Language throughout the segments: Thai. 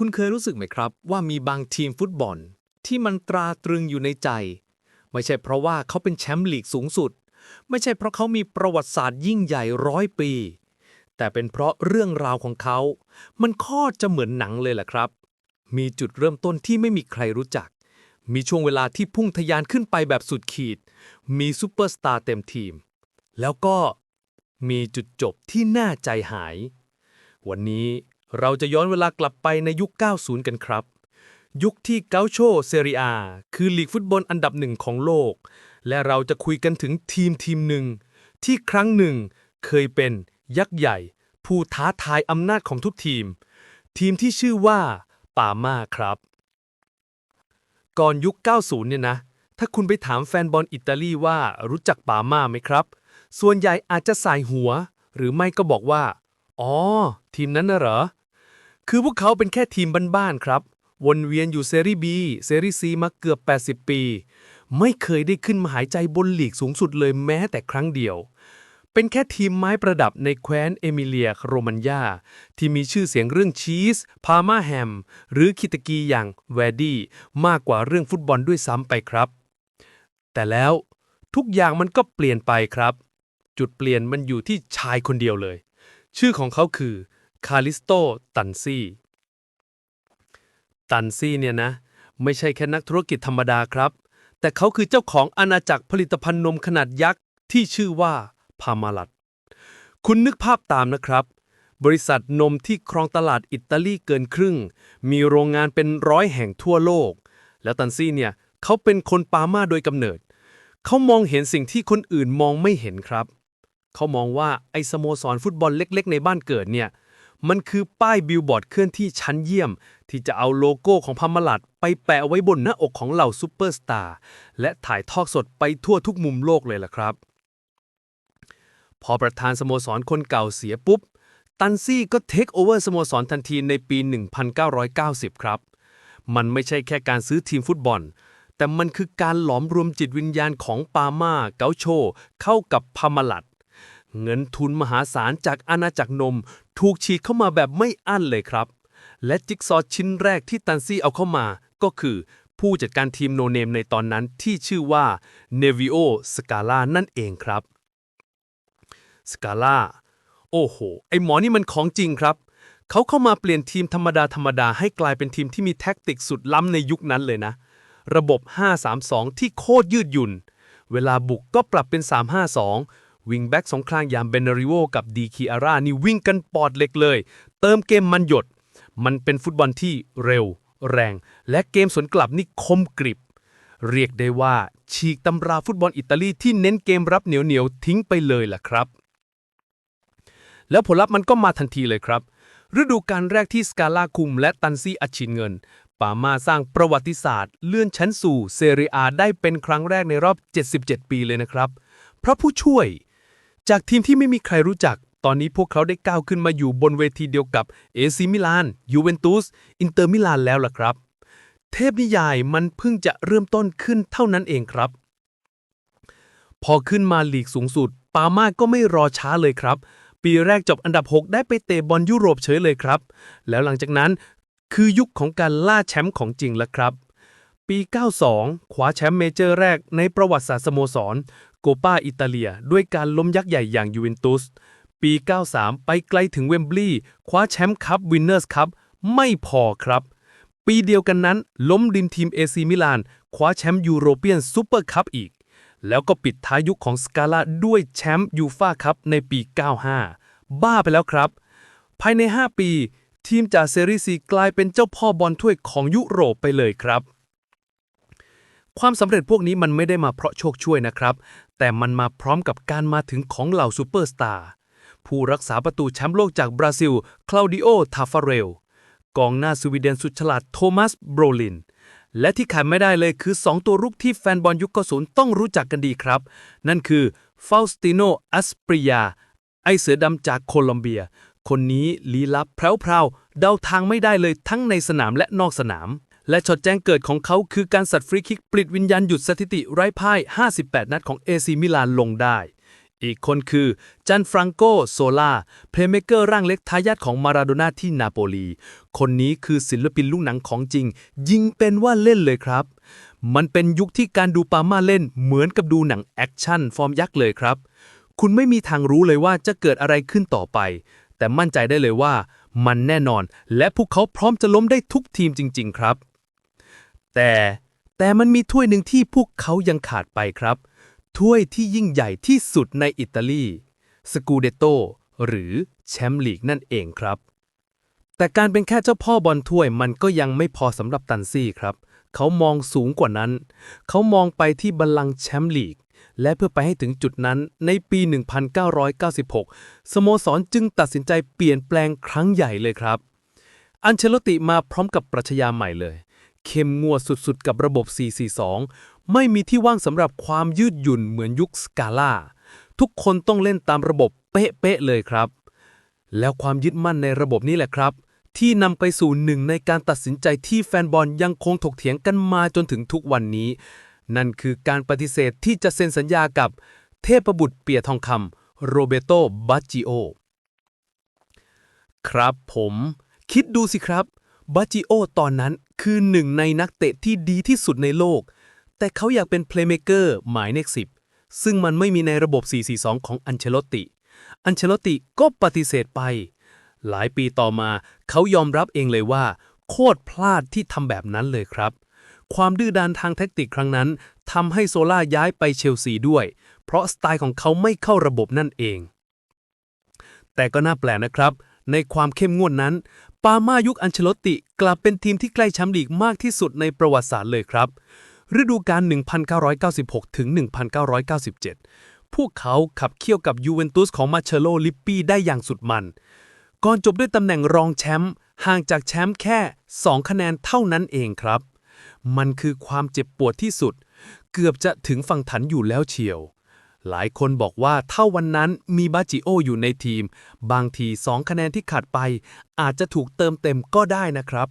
คุณเคยรู้สึกไหมครับ ว่ามีบางทีมฟุตบอล ที่มันตราตรึงอยู่ในใจ ไม่ใช่เพราะว่าเขาเป็นแชมป์ลีกสูงสุด ไม่ใช่เพราะเขามีประวัติศาสตร์ยิ่งใหญ่ร้อยปี แต่เป็นเพราะเรื่องราวของเขา มันโคตรจะเหมือนหนังเลยแหละครับ มีจุดเริ่มต้นที่ไม่มีใครรู้จัก มีช่วงเวลาที่พุ่งทะยานขึ้นไปแบบสุดขีด มีซูเปอร์สตาร์เต็มทีม แล้วก็มีจุดจบที่น่าใจหาย วันนี้ เราจะย้อนเวลากลับไปในยุค 90 กันครับ ยุคที่เกาโชเซเรียคือลีกฟุตบอลอันดับหนึ่งของโลก และเราจะคุยกันถึงทีมทีมหนึ่ง ที่ครั้งหนึ่งเคยเป็นยักษ์ใหญ่ ผู้ท้าทายอำนาจของทุกทีม ทีมที่ชื่อว่าปาม่าครับ ก่อนยุค 90 เนี่ยนะ ถ้าคุณไปถามแฟนบอลอิตาลีว่ารู้จักปาม่าไหมครับ ส่วนใหญ่อาจจะสายหัว หรือไม่ก็บอกว่า อ๋อ ทีมนั้นน่ะเหรอ คือพวกเขาเป็นแค่ทีมบ้านๆครับ วนเวียนอยู่เซรีบีเซรีซีมาเกือบ 80 ปี ไม่เคยได้ขึ้นมาหายใจบนหลีกสูงสุดเลยแม้แต่ครั้งเดียว เป็นแค่ทีมไม้ประดับในแคว้นเอมิเลียโรมันยา ที่มีชื่อเสียงเรื่องชีส พาม่าแฮม หรือคิตกีอย่างแวร์ดี้มากกว่าเรื่องฟุตบอลด้วยซ้ำไปครับ แต่แล้วทุกอย่างมันก็เปลี่ยนไปครับ จุดเปลี่ยนมันอยู่ที่ชายคนเดียวเลย ชื่อของเขาคือคาลิสโตตันซี่ตันซี่เนี่ยนะ ไม่ใช่แค่นักธุรกิจธรรมดาครับ แต่เขาคือเจ้าของอาณาจักรผลิตภัณฑ์นมขนาดยักษ์ ที่ชื่อว่าพามาลัด คุณนึกภาพตามนะครับ บริษัทนมที่ครองตลาดอิตาลีเกินครึ่ง มีโรงงานเป็นร้อยแห่งทั่วโลก แล้วตันซี่เนี่ย เขาเป็นคนปามาโดยกำเนิด เขามองเห็นสิ่งที่คนอื่นมองไม่เห็นครับ เขามองว่าไอ้สโมสรฟุตบอลเล็กๆ ในบ้านเกิดเนี่ย มันคือป้ายบิลบอร์ดเคลื่อนที่ชั้นเยี่ยม ที่จะเอาโลโก้ของพมลัด ไปแปะไว้บนหน้าอกของเหล่าซูเปอร์สตาร์และถ่ายทอดสดไปทั่วทุกมุมโลกเลยล่ะครับ พอประธานสโมสรคนเก่าเสียปุ๊บ ตันซี่ก็เทคโอเวอร์สโมสรทันทีในปี 1990 ครับ มันไม่ใช่แค่การซื้อทีมฟุตบอลแต่มันคือการหลอมรวมจิตวิญญาณของปาม่าเกาโช เข้ากับพามาลัด เงินทุนมหาศาลจากอาณาจักรนม ถูกฉีดเข้ามาแบบไม่อั้นเลยครับ และจิ๊กซอว์ชิ้นแรกที่ตันซี่เอาเข้ามา ก็คือ ผู้จัดการทีมโนเนมในตอนนั้นที่ชื่อว่าเนวิโอสกาล่านั่นเองครับสกาล่าโอ้โห ไอหมอนี่มันของจริงครับ เขาเข้ามาเปลี่ยนทีมธรรมดาธรรมดาให้กลายเป็นทีมที่มีแท็กติกสุดล้ำในยุคนั้นเลยนะ ระบบ 5-3-2 ที่โคตรยืดหยุ่น เวลาบุกก็ปรับเป็น 3-5-2 วิงแบ็กสองข้างยามเบนนริโวกับดีคีอาร่านี่วิ่งกันปอดเหล็กเลย เติมเกมมันหยด มันเป็นฟุตบอลที่เร็ว แรง และเกมสวนกลับนี่คมกริบ เรียกได้ว่าฉีกตำราฟุตบอลอิตาลีที่เน้นเกมรับเหนียวๆทิ้งไปเลยล่ะครับ แล้วผลลัพธ์มันก็มาทันทีเลยครับ ฤดูกาลแรกที่สกาล่าคุม และตันซี่อัดฉีดเงินปามาสร้างประวัติศาสตร์ เลื่อนชั้นสู่เซเรียได้เป็นครั้งแรกในรอบ 77 ปีเลยนะครับเพราะผู้ช่วย จากทีมที่ไม่มีใครรู้จัก ตอนนี้พวกเขาได้ก้าวขึ้นมาอยู่บนเวทีเดียวกับเอซิมิลาน ยูเวนตุส อินเตอร์มิลานแล้วล่ะครับ เทพนิยายมันเพิ่งจะเริ่มต้นขึ้นเท่านั้นเองครับ พอขึ้นมาลีกสูงสุด ปาม่าก็ไม่รอช้าเลยครับ ปีแรกจบอันดับ 6 ได้ไปเตะบอลยุโรปเฉยเลยครับ แล้วหลังจากนั้นคือยุคของการล่าแชมป์ของจริงแล้วครับ ปี 92 คว้าแชมป์เมเจอร์แรกในประวัติศาสตร์สโมสรโกปาอิตาเลีย ด้วยการล้มยักษ์ใหญ่อย่างยูเวนตุส ปี 93 ไปไกลถึงเวมบลีย์คว้าแชมป์คัพวินเนอร์สคัพไม่พอครับ ปีเดียวกันนั้น ล้มดิมทีมเอซีมิลาน คว้าแชมป์ยูโรเปียนซูเปอร์คัพอีก แล้วก็ปิดท้ายยุคของสกาล่าด้วยแชมป์ยูฟาคัพในปี 95 บ้าไปแล้วครับ ภายใน 5 ปี ทีมจากเซรีซีกลายเป็นเจ้าพ่อบอลถ้วยของยุโรปไปเลยครับ ความสำเร็จพวกนี้มันไม่ได้มาเพราะโชคช่วยนะครับ แต่มันมาพร้อมกับการมาถึงของเหล่าซูเปอร์สตาร์ผู้รักษาประตูแชมป์โลกจากบราซิล คลาวดิโอ ทาฟาเรล กองหน้าสวีเดนสุดฉลาดโทมัส โบรลิน และที่ขาดไม่ได้เลยคือ 2 ตัวรุกที่แฟนบอลยุค90ต้องรู้จักกันดีครับ นั่นคือฟาสติโน อัสปริยา ไอเสือดำจากโคลอมเบีย คนนี้ลี้ลับแพรวๆเดาทางไม่ได้เลยทั้งในสนามและนอกสนาม และช็อตแจ้งเกิดของเขาคือการสัตว์ฟรีคิกปลิดวิญญาณหยุดสถิติไร้พ่าย 58 นัดของเอซีมิลานลงได้ อีกคนคือจันฟรังโกโซลาเพลเมเกอร์ร่างเล็กทายาทของมาราโดน่าที่นาโปลี คนนี้คือศิลปินลูกหนังของจริง ยิงเป็นว่าเล่นเลยครับ มันเป็นยุคที่การดูปาม่าเล่นเหมือนกับดูหนังแอคชั่นฟอร์มยักษ์เลยครับ คุณไม่มีทางรู้เลยว่าจะเกิดอะไรขึ้นต่อไป แต่มั่นใจได้เลยว่ามันแน่นอน และพวกเขาพร้อมจะล้มได้ทุกทีมจริง ๆ ครับ แต่แต่มันมีถ้วยหนึ่งที่พวกเขายังขาดไปครับ ถ้วยที่ยิ่งใหญ่ที่สุดในอิตาลีสกูเดโตหรือแชมป์ลีกนั่นเองครับ แต่การเป็นแค่เจ้าพ่อบอลถ้วยมันก็ยังไม่พอสำหรับตันซี่ครับ เขามองสูงกว่านั้น เขามองไปที่บัลลังก์แชมป์ลีก และเพื่อไปให้ถึงจุดนั้นในปี 1996 สโมสรจึงตัดสินใจเปลี่ยนแปลงครั้งใหญ่เลยครับ อันเชลติมาพร้อมกับปรัชญาใหม่เลย เข้มงวดสุดๆ กับระบบ 442 ไม่มีที่ว่างสำหรับความยืดหยุ่นเหมือนยุคสกาล่า ทุกคนต้องเล่นตามระบบเป๊ะๆเลยครับ แล้วความยึดมั่นในระบบนี้แหละครับ ที่นำไปสู่หนึ่งในการตัดสินใจที่แฟนบอลยังคงถกเถียงกันมาจนถึงทุกวันนี้ นั่นคือการปฏิเสธที่จะเซ็นสัญญากับเทพบุตรเปียทองคำโรเบโตบัจจิโอ ครับผม คิดดูสิครับ บัจจิโอตอนนั้นคือหนึ่งในนักเตะที่ดีที่สุดในโลก แต่เขาอยากเป็นเพลย์เมเกอร์หมายเลขสิบซึ่งมันไม่มีในระบบ 442 ของอันเชลติ อันเชลติก็ปฏิเสธไป หลายปีต่อมาเขายอมรับเองเลยว่า โคตรพลาดที่ทำแบบนั้นเลยครับ ความดื้อด้านทางแท็กติกครั้งนั้นทำให้โซล่าย้ายไปเชลซีด้วย เพราะสไตล์ของเขาไม่เข้าระบบนั่นเอง แต่ก็น่าแปลกนะครับ ในความเข้มงวดนั้น ปาม่ายุคอันเชลติกลับเป็นทีมที่ใกล้แชมป์ลีกมากที่สุดในประวัติศาสตร์เลยครับ ฤดูกาล 1996 ถึง 1997 พวกเขาขับเคี่ยวกับยูเวนตุสของมาเชโลลิปปี้ได้อย่างสุดมัน ก่อนจบด้วยตำแหน่งรองแชมป์ห่างจากแชมป์แค่ 2 คะแนนเท่านั้นเองครับ มันคือความเจ็บปวดที่สุด เกือบจะถึงฝั่งถันอยู่แล้วเชียว หลายคนบอกว่าถ้าวันนั้นมีบาจิโออยู่ในทีม บางที 2 คะแนนที่ขาดไป อาจจะถูกเติมเต็มก็ได้นะครับ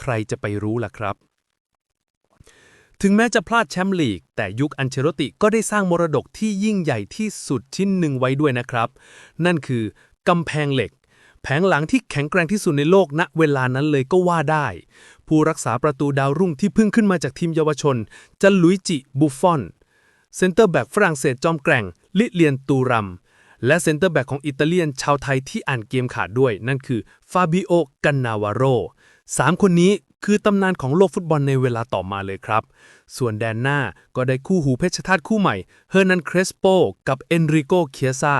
ใครจะไปรู้ล่ะครับ ถึงแม้จะพลาดแชมป์ลีก แต่ยุคอันเชโรติก็ได้สร้างมรดกที่ยิ่งใหญ่ที่สุดชิ้นหนึ่งไว้ด้วยนะครับ นั่นคือกำแพงเหล็ก แผงหลังที่แข็งแกร่งที่สุดในโลกณเวลานั้นเลยก็ว่าได้ ผู้รักษาประตูดาวรุ่งที่เพิ่งขึ้นมาจากทีมเยาวชนจันลุยจิบุฟฟอน เซนเตอร์แบ็กฝรั่งเศสจอมแกร่ง ลิเลียนตูรัม และเซนเตอร์แบ็กของอิตาเลียนชาวไทยที่อ่านเกมขาดด้วย นั่นคือฟาบิโอกันนาวาโรสามคนนี้คือตำนานของโลกฟุตบอลในเวลาต่อมาเลยครับ ส่วนแดนหน้าก็ได้คู่หูเพชรธาตุคู่ใหม่ เฮอร์นันเครสโปกับเอนริโกเคียซา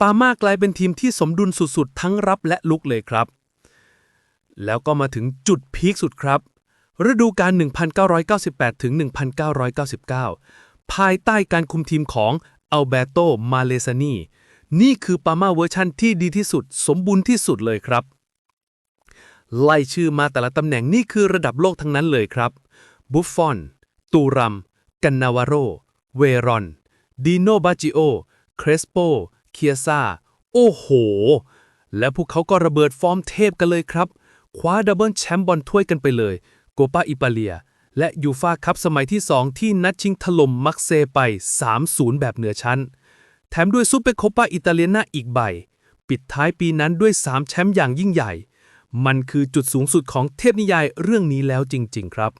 ปามากลายเป็นทีมที่สมดุลสุดๆ ทั้งรับและลุกเลยครับ แล้วก็มาถึงจุดพีคสุดครับ ฤดูกาล 1998 ถึง 1999 ภายใต้การคุมทีมของอัลเบโต มาเลซานี นี่คือปาม่าเวอร์ชันที่ดีที่สุด สมบูรณ์ที่สุดเลยครับ ไล่ชื่อมาแต่ละตำแหน่งนี่คือระดับโลกทั้งนั้นเลยครับ บุฟฟอน ตูรัม กันนาวาโร เวรอน ดิโนบาจิโอ เครสโป เคียซา โอ้โห และพวกเขาก็ระเบิดฟอร์มเทพกันเลยครับ คว้าดับเบิลแชมป์บอลถ้วยกันไปเลย โกปาอิปาเลีย และยูฟาคัพสมัยที่ 2 ที่นัดชิงถล่มมักเซไป 3-0 แบบเหนือชั้น แถมด้วยซูเปอร์โคปาอิตาเลียนาอีกใบ ปิดท้ายปีนั้นด้วย 3 แชมป์อย่างยิ่งใหญ่ มันคือจุดสูงสุดของเทพนิยายเรื่องนี้แล้วจริง ๆ ครับ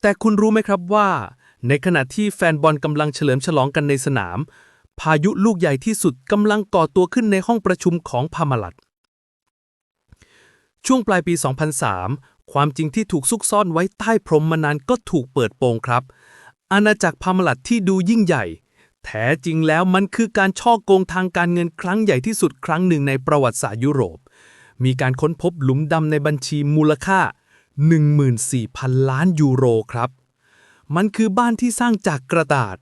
แต่คุณรู้ไหมครับว่า ในขณะที่แฟนบอลกำลังเฉลิมฉลองกันในสนาม พายุลูกใหญ่ที่สุดกำลังก่อตัวขึ้นในห้องประชุมของพามาลัดช่วงปลายปี 2003 ความจริงที่ถูกซุกซ่อนไว้ใต้พรมมานานก็ถูกเปิดโปงครับ อาณาจักรพามาลัดที่ดูยิ่งใหญ่ แท้จริงแล้วมันคือการช่อโกงทางการเงินครั้งใหญ่ที่สุดครั้งหนึ่งในประวัติศาสตร์ยุโรป มีการค้นพบหลุมดำในบัญชีมูลค่า 14,000 ล้านยูโรครับ มันคือบ้านที่สร้างจากกระดาษ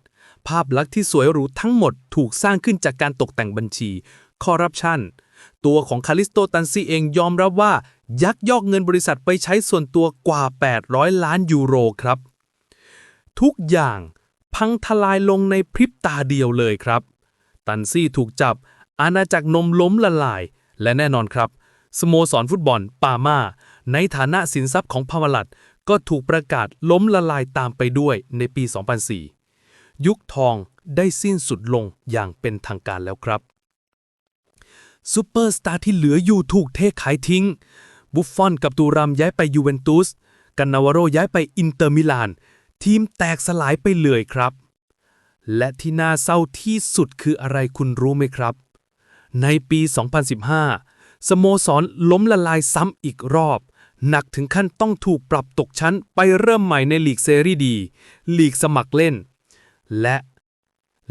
ภาพลักษณ์ที่สวยหรูทั้งหมดถูกสร้างขึ้นจากการตกแต่งบัญชี คอร์รัปชันตัวของคาลิสโตตันซีเองยอมรับว่า ยักยอกเงินบริษัทไปใช้ส่วนตัวกว่า 800 ล้านยูโรครับ ทุกอย่างพังทลายลงในพริบตาเดียวเลยครับ ตันซี่ถูกจับ อาณาจักรนมล้มละลาย และแน่นอนครับ สโมสรฟุตบอลปาม่าในฐานะสินทรัพย์ของพามาลัดก็ถูกประกาศล้มละลายตามไปด้วยในปี 2004 ยุคทองได้สิ้นสุดลงอย่างเป็นทางการแล้วครับซูเปอร์สตาร์ที่เหลืออยู่ถูกเทขายทิ้ง บุฟฟอนกับตูรัมย้ายไปยูเวนตุสกันนาวโรย้ายไปอินเตอร์มิลาน ทีมแตกสลายไปเลยครับ และที่น่าเศร้าที่สุดคืออะไรคุณรู้ไหมครับ ในปี 2015 สโมสรล้มละลายซ้ำอีกรอบ หนักถึงขั้นต้องถูกปรับตกชั้นไปเริ่มใหม่ในลีกเซรีดี ลีกสมัครเล่น และ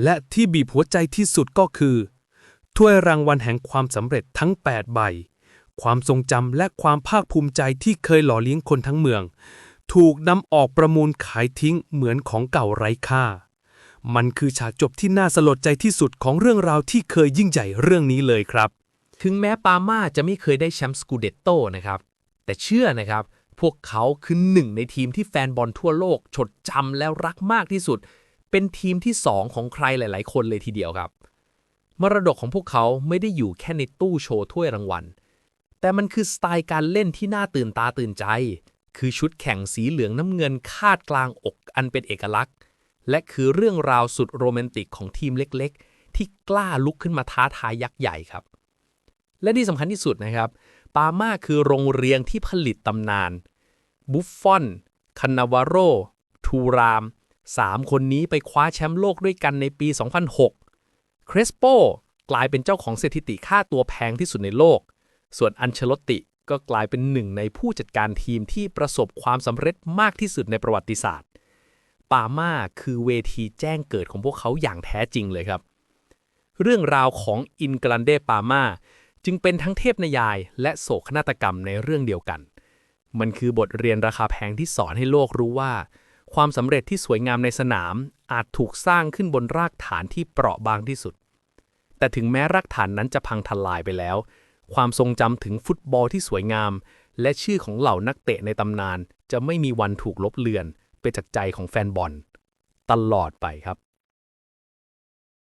และที่บีบหัวใจที่สุดก็คือ ถ้วยรางวัลแห่งความสำเร็จทั้ง 8 ใบ ความทรงจำและความภาคภูมิใจที่เคยหล่อเลี้ยงคนทั้งเมือง ถูกนำออกประมูลขายทิ้งเหมือนของเก่าไร้ค่า มันคือฉากจบที่น่าสลดใจที่สุดของเรื่องราวที่เคยยิ่งใหญ่เรื่องนี้เลยครับ ถึงแม้ปาม่าจะไม่เคยได้แชมป์สกูเดตโตนะครับ แต่เชื่อนะครับพวกเขาคือหนึ่งในทีมที่แฟนบอลทั่วโลกจดจำแล้วรักมากที่สุด เป็นทีมที่ 2 ของใครหลาย ๆ คนเลยทีเดียวครับ มรดกของพวกเขาไม่ได้อยู่แค่ในตู้โชว์ถ้วยรางวัล แต่มันคือสไตล์การเล่นที่น่าตื่นตาตื่นใจ คือชุดแข่งสีเหลืองน้ำเงินคาดกลางอกอันเป็นเอกลักษณ์ และคือเรื่องราวสุดโรแมนติกของทีมเล็กๆ ที่กล้าลุกขึ้นมาท้าทายยักษ์ใหญ่ครับ และที่สำคัญที่สุดนะครับ ปาม่าคือโรงเรียนที่ผลิตตำนาน บุฟฟอนคันนาวาโร ทูรามสามคนนี้ไปคว้าแชมป์โลกด้วยกันในปี 2006 เครสโปกลายเป็นเจ้าของสถิติค่าตัวแพงที่สุดในโลก ส่วนอันเชลติก็กลายเป็นหนึ่งในผู้จัดการทีมที่ประสบความสำเร็จมากที่สุดในประวัติศาสตร์ ปาม่าคือเวทีแจ้งเกิดของพวกเขาอย่างแท้จริงเลยครับ เรื่องราวของอินกรันเดปาม่าจึงเป็นทั้งเทพนยาย และโศกนาฏกรรมในเรื่องเดียวกัน มันคือบทเรียนราคาแพงที่สอนให้โลกรู้ว่า ความสำเร็จที่สวยงามในสนาม อาจถูกสร้างขึ้นบนรากฐานที่เปราะบางที่สุด แต่ถึงแม้รากฐานนั้นจะพังทลายไปแล้ว ความทรงจำถึงฟุตบอลที่สวยงาม และชื่อของเหล่านักเตะในตำนาน จะไม่มีวันถูกลบเลือน ไปจากใจของแฟนบอล ตลอดไปครับ